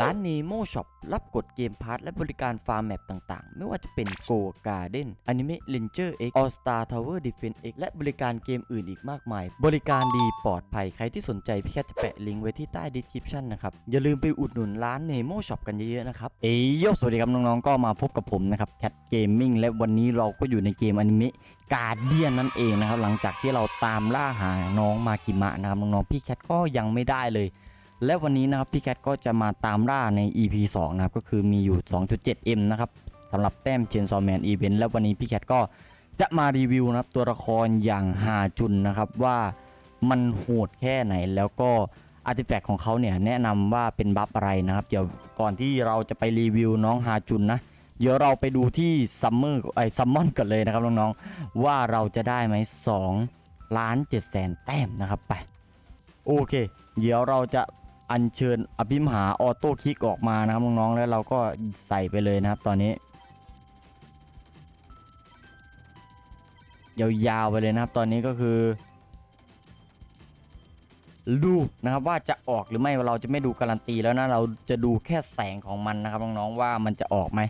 ร้าน Nemo Shop รับกดเกมพาร์ทและบริการฟาร์มแมปต่างๆ ไม่ว่าจะเป็น Go Garden Anime Ranger X All Star Tower Defense X และบริการเกมอื่นอีกมากมาย บริการดีปลอดภัย ใครที่สนใจพี่แคทจะแปะลิงก์ไว้ที่ใต้ description นะครับ อย่าลืมไปอุดหนุนร้าน Nemo Shop กันเยอะๆนะครับ เอ้ยสวัสดีครับน้องๆ ก็มาพบกับผมนะครับ Cat Gaming และวันนี้เราก็อยู่ในเกมอนิเมะการเดียนนั่นเองนะครับหลังจากที่เราตามล่าหาน้องมากิมะนะครับน้องๆพี่แคทก็ยังไม่ได้เลย และวันนี้นะครับพี่แคทก็จะมาตามล่าใน EP 2 นะครับ ก็คือมีอยู่ 2.7M นะครับสำหรับแต้มเชนซอแมนอีเวนต์และวันนี้พี่แคทก็จะมารีวิวนะครับตัวละครอย่างฮาจุนนะครับว่ามันโหดแค่ไหนแล้วก็อาร์ติแฟกต์ของเขาเนี่ยแนะนำว่าเป็นบัฟอะไรนะครับ เดี๋ยวก่อนที่เราจะไปรีวิวน้องฮาจุนนะเดี๋ยวเราไปดูที่ซัมเมอร์ไอซัมมอนกันเลยนะครับน้องๆว่าเราจะได้ไหม2ล้าน7แสนแต้มนะครับไปโอเค เดี๋ยวเราจะ อัญเชิญอภิมหาออโต้คลิกออกมานะครับน้องๆแล้วเราก็ใส่ไปเลยนะครับตอนนี้ ยาวๆไปเลยนะครับ ตอนนี้ก็คือดูนะครับว่าจะออกหรือไม่เราจะไม่ดูการันตีแล้วนะเราจะดูแค่แสงของมันนะครับน้องๆว่ามันจะออกไหม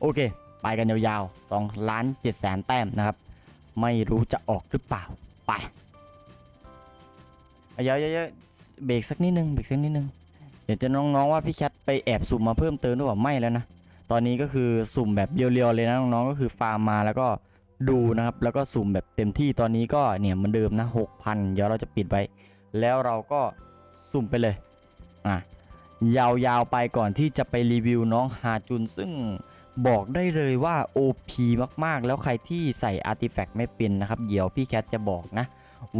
โอเค ไปกันยาวๆ2ล้าน7แสนแต้มนะครับ ไม่รู้จะออกหรือเปล่าไปเอาเยอะๆ เบรกสักนิดนึงเบรกสักนิดนึงเดี๋ยวจะน้องๆว่าพี่แคทไปแอบสุ่มมาเพิ่มเติมหรือเปล่าไม่แล้วนะตอนนี้ก็คือสุ่มแบบเรียวๆเลยนะน้องๆก็คือฟาร์มมาแล้วก็ดูนะครับแล้วก็สุ่มแบบเต็มที่ตอนนี้ก็เนี่ยเหมือนเดิมนะ6,000เดี๋ยวเราจะปิดไว้ แล้วเราก็สุ่มไปเลยอะยาวๆไปก่อนที่จะไปรีวิวน้องฮาจุนซึ่งบอกได้เลยว่า OP มากๆ แล้วใครที่ใส่อาร์ติแฟกต์ไม่เป็นนะครับ เดี๋ยวพี่แคทจะบอกนะ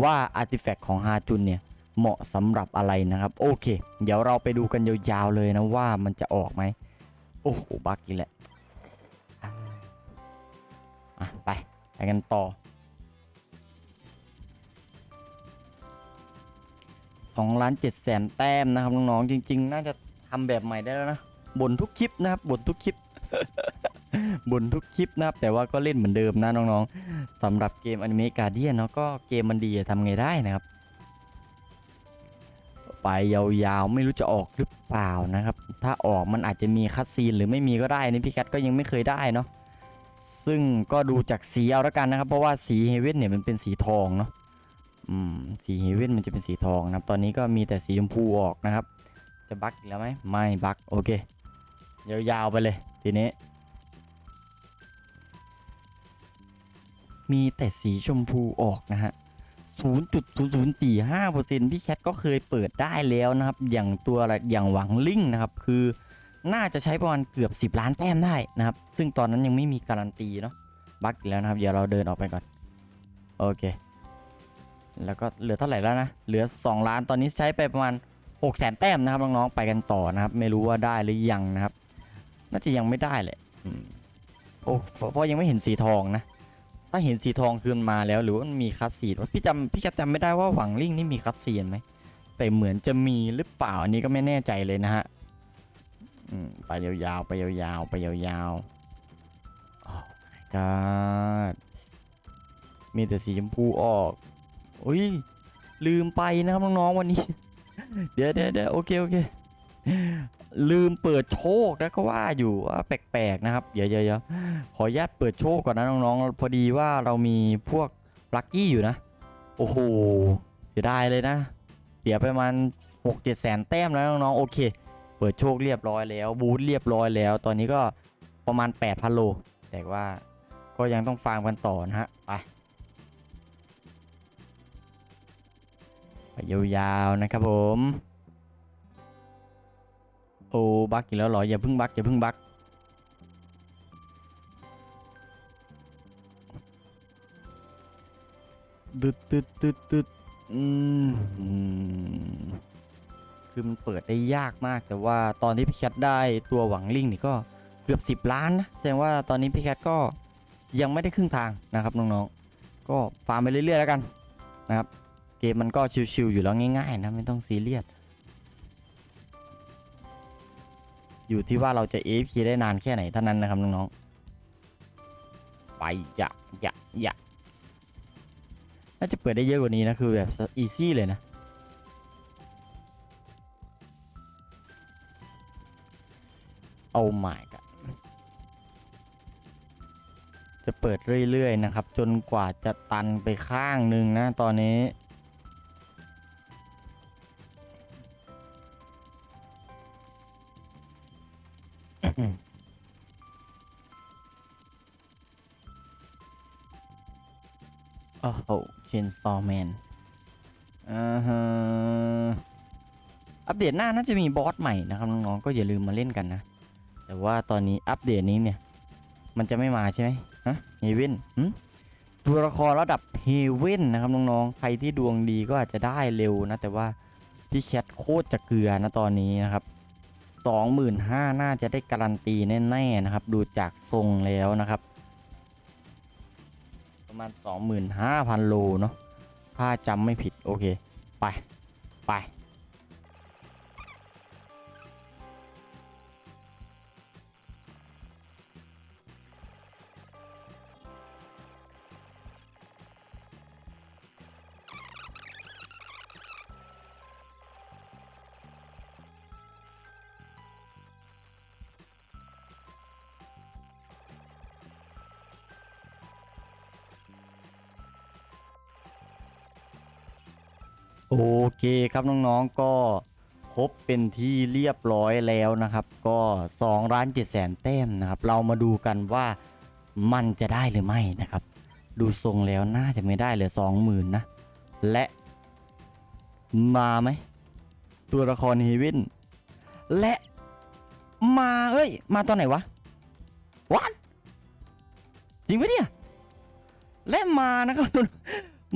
ว่าอาร์ติแฟกต์ของฮาจุนเนี่ย เหมาะสำหรับอะไรนะครับ โอเค เดี๋ยวเราไปดูกันยาวๆเลยนะว่ามันจะออกไหมโอ้โหบักอีกแหละอะไปไปกันต่อ2ล้าน7แสนแต้มนะครับน้องๆจริง ๆ น่าจะทำแบบใหม่ได้แล้วนะบ่นทุกคลิปนะครับบ่นทุกคลิปบ่นทุกคลิปนะครับแต่ว่าก็เล่นเหมือนเดิมนะน้องๆสำหรับเกมอนิเมะการเดียนเนาะก็เกมมันดีทำไงได้นะครับ ไปยาวๆ ไม่รู้จะออกหรือเปล่านะครับ ถ้าออกมันอาจจะมีคัดซีนหรือไม่มีก็ได้นี่พี่แคทก็ยังไม่เคยได้เนาะซึ่งก็ดูจากสีเอาล้วกันนะครับ เพราะว่าสีเฮเว่นเนี่ยมันเป็นสีทองเนาะอืมสีเฮเว่นมันจะเป็นสีทองนะครับ ตอนนี้ก็มีแต่สีชมพูออกนะครับ จะบั๊กอีกแล้วไหมไม่บั๊กโอเค ยาวๆไปเลยทีนี้ มีแต่สีชมพูออกนะฮะ 0.0045%พี่แคทก็เคยเปิดได้แล้วนะครับ อย่างตัวอะไรอย่างหวังลิงนะครับ คือน่าจะใช้ประมาณเกือบ 10 ล้านแต้มได้นะครับ ซึ่งตอนนั้นยังไม่มีการันตีเนาะบั๊กอีกแล้วนะครับ เดี๋ยวเราเดินออกไปก่อน โอเค แล้วก็เหลือเท่าไหร่แล้วนะ เหลือ 2 ล้านตอนนี้ใช้ไปประมาณ6แสนแต้มนะครับน้องๆไปกันต่อนะครับ ไม่รู้ว่าได้หรือยังนะครับ น่าจะยังไม่ได้แหละโอ้เพราะยังไม่เห็นสีทองนะ ถ้าเห็นสีทองคืนมาแล้ว หรือว่ามันมีคัสซีนพี่จำพี่แคทจำไม่ได้ว่าหวังลิงนี่มีคัสซีนไหมแต่เหมือนจะมีหรือเปล่าอันนี้ก็ไม่แน่ใจเลยนะฮะไปยาวๆไปยาวๆไปยาวๆโอ้ my god มีแต่สีชมพูออกอุ้ยลืมไปนะครับน้องๆวันนี้ เดี๋ยวเดี๋ยวเดี๋ยวโอเคโอเค ลืมเปิดโชคนะก็ว่าอยู่ว่าแปลกๆนะครับเดี๋ยวเดี๋ยวเดี๋ยวขออนุญาตเปิดโชคก่อนนะน้องๆ พอดีว่าเรามีพวกลัคกี้อยู่นะ โอ้โหเสียดายเลยนะเสียไปประมาณหกเจ็ดแสนแต้มแล้วน้องๆโอเค เปิดโชคเรียบร้อยแล้วบูทเรียบร้อยแล้ว ตอนนี้ก็ประมาณ8,000โลแต่ว่าก็ยังต้องฟาร์มกันต่อนะฮะไปไปยาวๆนะครับผม โอ้บักอีกแล้วเหรอ อย่าพิ่งบักอย่าพิ่งบักตึดตึดตึดตึดอืมอืมคือมันเปิดได้ยากมากแต่ว่าตอนที่พี่แคทได้ตัวหวังลิงนี่ก็เกือบ 10 ล้านนะแสดงว่าตอนนี้พี่แคทก็ยังไม่ได้ครึ่งทางนะครับน้องๆก็ฟาร์มไปเรื่อยๆแล้วกันนะครับ เกมมันก็ชิวๆอยู่แล้วง่ายๆนะไม่ต้องซีเรียส อยู่ที่ว่าเราจะ AFK ได้นานแค่ไหนเท่านั้นนะครับน้องๆไปอย่าอย่าอย่าน่าจะเปิดได้เยอะกว่านี้นะ คือแบบอีซี่เลยนะเอาหมายกันจะเปิดเรื่อยๆนะครับ จนกว่าจะตันไปข้างหนึ่งนะตอนนี้ เชนซอแมนอ่าฮะอัปเดตหน้าน่าจะมีบอสใหม่นะครับน้องๆก็อย่าลืมมาเล่นกันนะ แต่ว่าตอนนี้อัปเดตนี้เนี่ย มันจะไม่มาใช่ไหมฮะเฮเว่นตัวละครระดับเฮเว่นนะครับน้องๆใครที่ดวงดีก็อาจจะได้เร็วนะ แต่ว่าพี่แคทโคตรจะเกลือนะตอนนี้นะครับสองหมื่นห้าน่าจะได้การันตีแน่ๆนะครับ ดูจากทรงแล้วนะครับ ประมาณ 25,000 โลเนาะถ้าจำไม่ผิด โอเค ไป ไป โอเคครับน้องๆก็ครบเป็นที่เรียบร้อยแล้วนะครับ ก็2ล้าน7แสนแต้มนะครับ เรามาดูกันว่ามันจะได้หรือไม่นะครับ ดูทรงแล้วน่าจะไม่ได้เหลือ20,000นะ และมาไหม ตัวละครเฮเว่นและมาเอ้ย มาตอนไหนวะวัดจริงปะเนี่ย และมานะครับ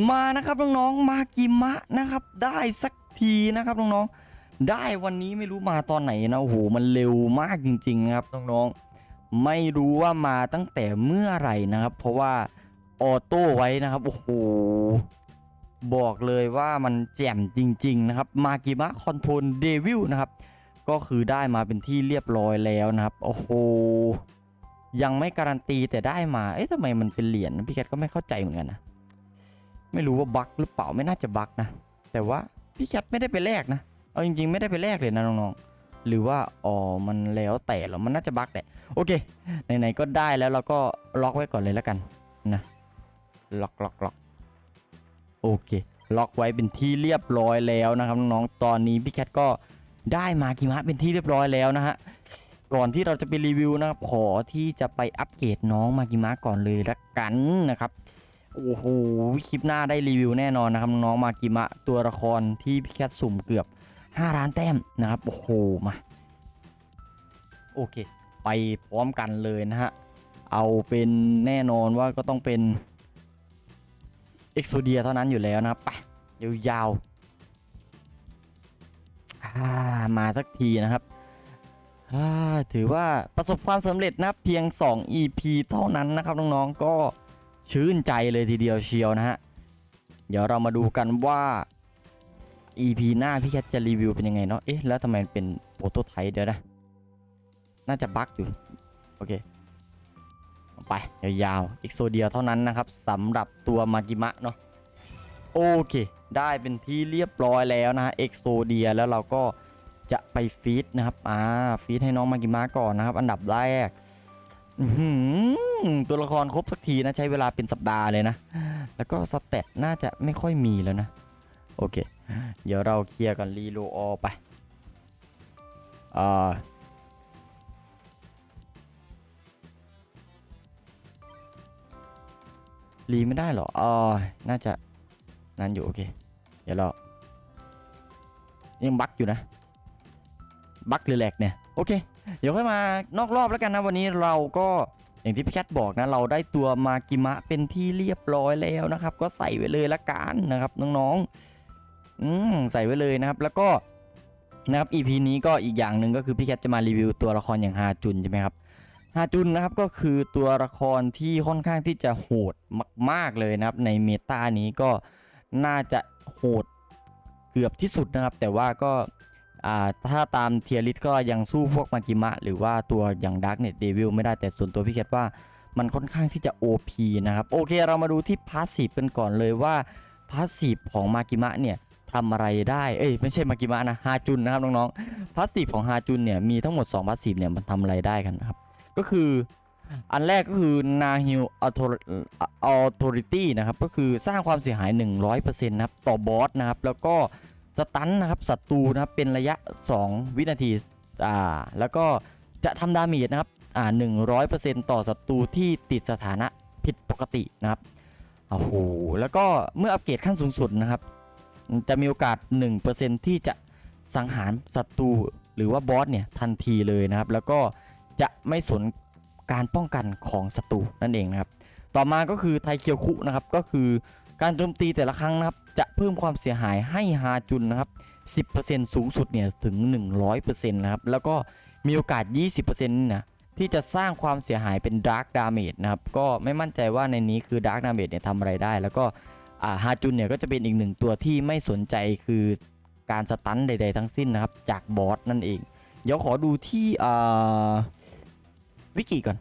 มานะครับน้องๆมากิมะนะครับ ได้สักทีนะครับน้องๆได้วันนี้ไม่รู้มาตอนไหนนะโอ้โหมันเร็วมากจริงๆครับน้องๆไม่รู้ว่ามาตั้งแต่เมื่อไหร่นะครับ เพราะว่าออโต้ไว้นะครับโอ้โหบอกเลยว่ามันแจ่มจริง ๆ นะครับ มากิมะคอนโทรลเดวิลนะครับ ก็คือได้มาเป็นที่เรียบร้อยแล้วนะครับ โอ้โห ยังไม่การันตีแต่ได้มา เอ๊ะทำไมมันเป็นเหรียญพี่แคทก็ไม่เข้าใจเหมือนกันนะ ไม่รู้ว่าบั๊กหรือเปล่าไม่น่าจะบั๊กนะ แต่ว่าพี่แคทไม่ได้ไปแลกนะ เอาจริงๆ ไม่ได้ไปแลกเลยนะน้องๆ หรือว่าอ๋อมันแล้วแต่หรอมันน่าจะบั๊กแหละโอเคไหนๆก็ได้แล้วเราก็ล็อกไว้ก่อนเลยแล้วกันนะล็อกล็อกล็อกโอเคล็อกไว้เป็นที่เรียบร้อยแล้วนะครับน้องๆตอนนี้พี่แคทก็ได้มากิมะเป็นที่เรียบร้อยแล้วนะฮะก่อนที่เราจะไปรีวิวนะครับขอที่จะไปอัปเกรดน้องมากิมะก่อนเลยละกันนะครับ โอ้โหคลิปหน้าได้รีวิวแน่นอนนะครับน้องมากิมะตัวละครที่พี่แคทสุ่มเกือบ 5 ล้านแต้มนะครับโอ้โหมาโอเค ไปพร้อมกันเลยนะฮะ เอาเป็นแน่นอนว่าก็ต้องเป็นเอ็กโซเดียเท่านั้นอยู่แล้วนะครับไปยาวๆมาสักทีนะครับถือว่าประสบความสำเร็จนะเพียง 2 EP เท่านั้นนะครับน้องๆก็ ชื่นใจเลยทีเดียวเชียวนะฮะ เดี๋ยวเรามาดูกันว่า EP หน้าพี่แคทจะรีวิวเป็นยังไงเนาะ เอ๊ะ แล้วทำไมเป็นโปรโตไทป์เดี๋ยวนะ น่าจะบั๊กอยู่ โอเค ไป ยาวๆอีกโซเดียเท่านั้นนะครับสำหรับตัวมากิมะเนาะ โอเค ได้เป็นที่เรียบร้อยแล้วนะฮะเอ็กโซเดียแล้วเราก็จะไปฟีดนะครับ อ่า ฟีดให้น้องมากิมะก่อนนะครับ อันดับแรก ตัวละครครบสักทีนะ ใช้เวลาเป็นสัปดาห์เลยนะ แล้วก็สเตตน่าจะไม่ค่อยมีแล้วนะ โอเค เดี๋ยวเราเคลียร์กันรีโลออไปอ่ารีไม่ได้หรออ๋อน่าจะนั่นอยู่ โอเค เดี๋ยวเรา ยังบั๊กอยู่นะ บั๊กหรือแหลกเนี่ย โอเค เดี๋ยวค่อยมานอกรอบแล้วกันนะวันนี้เราก็อย่างที่พี่แคทบอกนะเราได้ตัวมากิมะเป็นที่เรียบร้อยแล้วนะครับ ก็ใส่ไว้เลยละกันนะครับน้องๆอืมใส่ไว้เลยนะครับ แล้วก็นะครับ EP นี้ก็อีกอย่างหนึ่งก็คือพี่แคทจะมารีวิวตัวละครอย่างฮาจุนใช่ไหมครับฮาจุนนะครับก็คือตัวละครที่ค่อนข้างที่จะโหดมาก ๆเลยนะครับ ในเมตานี้ก็น่าจะโหดเกือบที่สุดนะครับ แต่ว่าก็ ถ้าตามเทียริสก็ยังสู้พวกมากิมะ หรือว่าตัวอย่างดักเน็ตเดวิลไม่ได้แต่ส่วนตัวพี่แคทว่ามันค่อนข้างที่จะ OP นะครับ โอเคเรามาดูที่พาสซีฟกันก่อนเลยว่าพาสซีฟของมากิมะเนี่ยทำอะไรได้ เอ้ยไม่ใช่มากิมะนะฮาจุนนะครับน้องๆพาสซีฟของฮาจุนเนี่ยมีทั้งหมด2พาสซีฟเนี่ยมันทำอะไรได้กันนะครับ ก็คืออันแรกก็คือนาฮิลออโตริตี้นะครับก็คือสร้างความเสียหาย 100%นะครับต่อบอสนะครับแล้วก็ ตันนะครับศัตรูนะครับเป็นระยะ 2 วินาทีอ่าแล้วก็จะทำดาเมจนะครับอ่า100%ต่อศัตรูที่ติดสถานะผิดปกตินะครับโอ้โหแล้วก็เมื่ออัปเกรดขั้นสูงสุดนะครับ จะมีโอกาส 1%ที่จะสังหารศัตรูหรือว่าบอสเนี่ยทันทีเลยนะครับ แล้วก็จะไม่สนการป้องกันของศัตรูนั่นเองนะครับ ต่อมาก็คือไทเคียวคุนะครับก็คือ การโจมตีแต่ละครั้งนะครับจะเพิ่มความเสียหายให้ฮาจุนนะครับ 10%สูงสุดเนี่ยถึง 100%นะครับแล้วก็มีโอกาส 20%นะที่จะสร้างความเสียหายเป็นดาร์กดาเมจนะครับก็ไม่มั่นใจว่าในนี้คือดาร์กดาเมจเนี่ยทำอะไรได้ แล้วก็ฮาจุนเนี่ยก็จะเป็นอีกหนึ่งตัวที่ไม่สนใจคือการสตันใด ๆ ทั้งสิ้นนะครับจากบอสนั่นเอง เดี๋ยวขอดูที่วิกิก่อน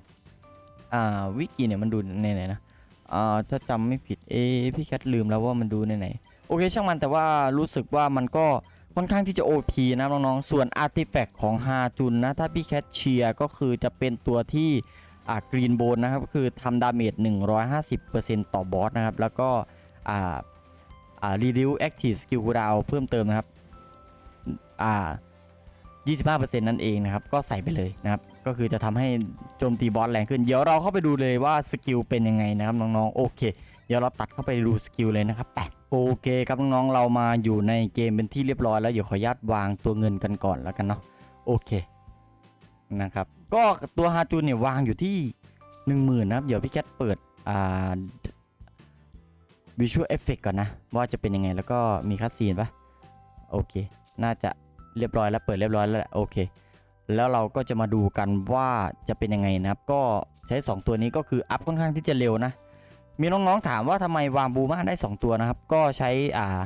อ่าวิกิเนี่ยมันดูในไหนนะ อ่าถ้าจำไม่ผิดเอพี่แคทลืมแล้วว่ามันดูในไหนโอเคช่างมันแต่ว่ารู้สึกว่ามันก็ค่อนข้างที่จะ OP นะน้องๆ ส่วนอาร์ติแฟกต์ของฮาจุนนะ ถ้าพี่แคทเชียร์ก็คือจะเป็นตัวที่อ่ากรีนโบนนะครับก็คือทำดาเมจ 150%ต่อบอสนะครับ แล้วก็อ่าอ่า reduce active skill cooldown เพิ่มเติมนะครับอ่า25%นั่นเองนะครับ ก็ใส่ไปเลยนะครับ ก็คือจะทำให้โจมตีบอสแรงขึ้น เดี๋ยวเราเข้าไปดูเลยว่าสกิลเป็นยังไงนะครับน้องๆโอเค เดี๋ยวเราตัดเข้าไปดูสกิลเลยนะครับแปโอเคครับน้องๆเรามาอยู่ในเกมเป็นที่เรียบร้อยแล้วเดี๋ยวขออนุญาตวางตัวเงินกันก่อนแล้วกันเนาะโอเคนะครับก็ตัวฮาจูนเนี่ยวางอยู่ที่ 10,000นะครับเดี๋ยวพี่แคทเปิดอ่า Visual Effect ก่อนนะ ว่าจะเป็นยังไงแล้วก็มีคัสซีนปะโอเค น่าจะเรียบร้อยแล้วเปิดเรียบร้อยแล้วโอเค แล้วเราก็จะมาดูกันว่าจะเป็นยังไงนะครับ ก็ใช้ 2 ตัวนี้ก็คืออัพค่อนข้างที่จะเร็วนะ มีน้องๆถามว่าทำไมวางบูมาได้ 2 ตัวนะครับ ก็ใช้อ่า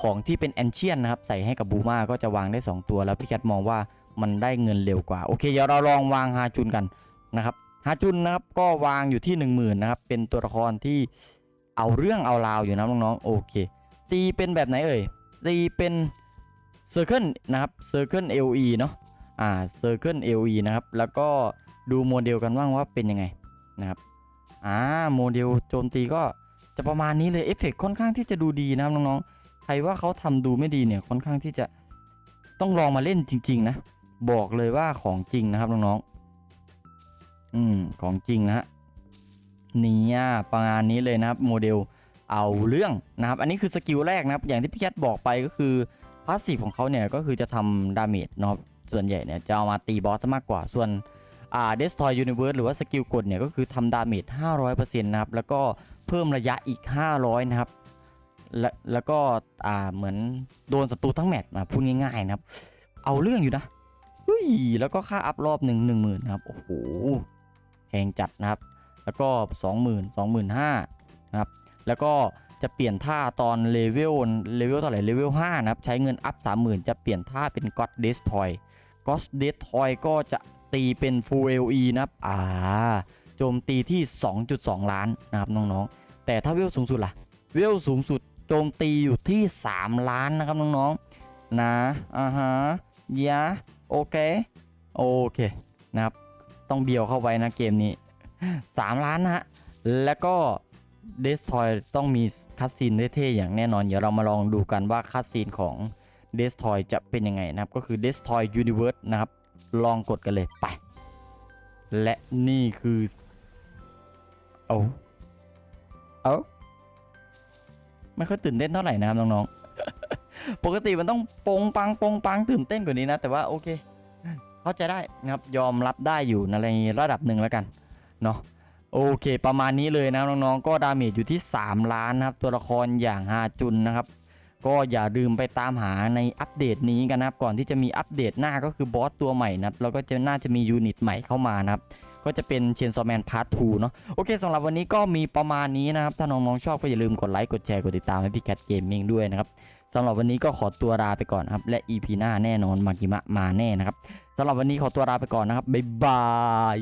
ของที่เป็นแอนเชียนนะครับใส่ให้กับบูมาก็จะวางได้ 2 ตัว แล้วพี่แคทมองว่ามันได้เงินเร็วกว่า โอเคเดี๋ยวเราลองวางฮาจุนกันนะครับฮาจุนนะครับก็วางอยู่ที่ 1 0,000นะครับเป็นตัวละครที่เอาเรื่องเอาราวอยู่นะน้องๆโอเค ตีเป็นแบบไหนเอ่ยตีเป็นเซอร์เคิลนะครับเซอร์เคิล LE เนาะ อ่า Circle LE นะครับ แล้วก็ดูโมเดลกันว่างว่าเป็นยังไงนะครับอ่าโมเดลโจมตีก็จะประมาณนี้เลยเอฟเฟกค่อนข้างที่จะดูดีนะครับน้องๆใครว่าเขาทำดูไม่ดีเนี่ยค่อนข้างที่จะต้องลองมาเล่นจริง ๆ นะ บอกเลยว่าของจริงนะครับน้องๆอืมของจริงนะฮะเนี่ยประมาณนี้เลยนะครับโมเดลเอาเรื่องนะครับ อันนี้คือสกิลแรกนะครับ อย่างที่พี่แคทบอกไปก็คือพาสซีฟของเขาเนี่ยก็คือจะทำดาเมจเนาะ ส่วนใหญ่เนี่ยจะเอามาตีบอสมากกว่า ส่วนอ่า Destroy Universe หรือว่าสกิลกดเนี่ยก็คือทำดาเมจ 500%นะครับ แล้วก็เพิ่มระยะอีก 500 นะครับ และแล้วก็อ่าเหมือนโดนศัตรูทั้งแมตช์นะพูดง่ายๆนะครับ เอาเรื่องอยู่นะเฮ้ยแล้วก็ค่าอัพรอบหนึ่งหนึ่งหมื่นครับ โอ้โหแพงจัดนะครับ แล้วก็ 20,000 25,000นะครับ แล้วก็จะเปลี่ยนท่าตอนเลเวลเลเวลเท่าไหร่เลเวล5นะครับ ใช้เงินอัพ 30,000 จะเปลี่ยนท่าเป็น God Destroy God Destroy ก็จะตีเป็น Full LE นะครับอ่าโจมตีที่ 2.2 ล้านนะครับน้องๆ แต่ถ้าเวลสูงสุดล่ะ เวลสูงสุดโจมตีอยู่ที่ 3 ล้านนะครับน้องๆ นะอ่าฮะยะโอเค โอเคนะครับ ต้องเบียวเข้าไว้นะเกมนี้ 3 ล้านนะฮะ แล้วก็ Destroy ต้องมีคัสซีนเท่ๆอย่างแน่นอน เดี๋ยวเรามาลองดูกันว่าคัสซีนของ Destroy จะเป็นยังไงนะครับก็คือ Destroy Universe นะครับ ลองกดกันเลยไป และนี่คือ เอาเอาไม่ค่อยตื่นเต้นเท่าไหร่นะครับน้องๆ ปกติมันต้องปงปังปงปังตื่นเต้นกว่านี้นะ แต่ว่าโอเค เข้าใจได้นะครับยอมรับได้อยู่ในระดับหนึ่งแล้วกันเนาะโอเค ประมาณนี้เลยนะน้องๆ ก็ดาเมจอยู่ที่ 3 ล้านนะครับ ตัวละครอย่างฮาจุนนะครับ ก็อย่าลืมไปตามหาในอัปเดตนี้กันนะครับ ก่อนที่จะมีอัปเดตหน้าก็คือบอสตัวใหม่นะครับ แล้วก็จะน่าจะมียูนิตใหม่เข้ามานะครับ ก็จะเป็นเชนซอแมนพาร์ท2เนาะ โอเคสำหรับวันนี้ก็มีประมาณนี้นะครับ ถ้าน้องๆชอบก็อย่าลืมกดไลค์ กดแชร์ กดติดตามให้พี่แคทเกมมิ่งด้วยนะครับสำหรับวันนี้ก็ขอตัวลาไปก่อนครับ และ EP หน้าแน่นอนมากิมะมาแน่นะครับสำหรับวันนี้ขอตัวลาไปก่อนนะครับบ๊ายบาย